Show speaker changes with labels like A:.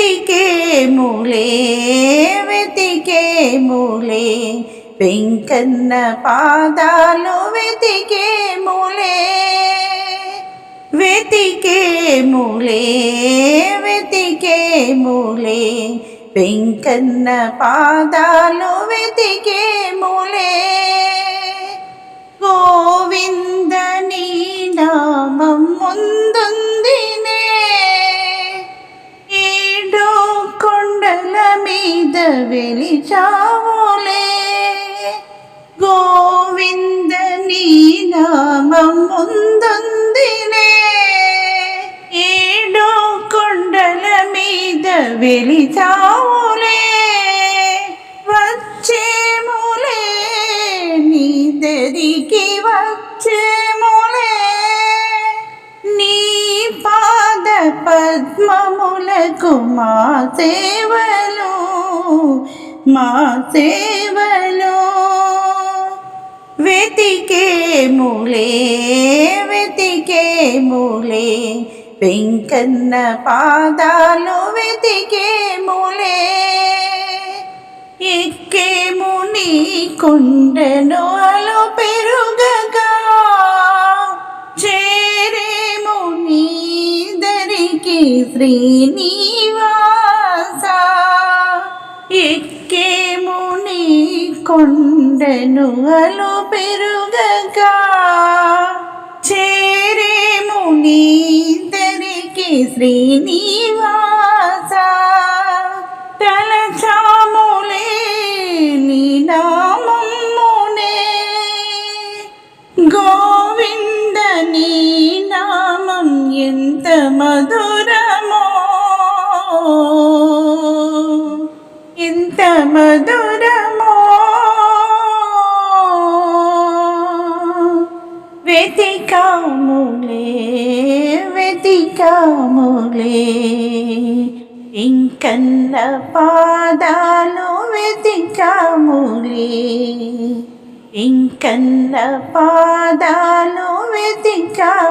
A: వెతికే మూలే వెతికే మూలే. వెంకన్న పాదాలు వెతికే మూలే వెతికే మూలే వెతికే మూలే. వెంకన్న పాదాలు వెతికే వెలిచావులే గోవింద నీ నామం ముందుందినే. ఏడో కొండల మీద వెలిచావులే వచ్చేములే నీ దరికి వచ్చేములే. నీ పాద పద్మములకు మా సేవలో మా సేవలో వెతికే మూలే వెతికే మూలే. వెంకన్న పాదాలు వెతికే మూలే. ఎక్కేము నీ కొండను అలో పెరుగగా చేరేము నీ దరికి శ్రీనివా కొండెను అలు పెరుగగా చేరేము నీ దరికి శ్రీనివాస. తలచాములే నీ గోవింద నీ నామం ఎంత మధురమో. ఎంత మధుర వెతికాములే ఇంకన్న పాదాలు వెతికాములే. ఇంకన్న పాదాలు వెతికాములే.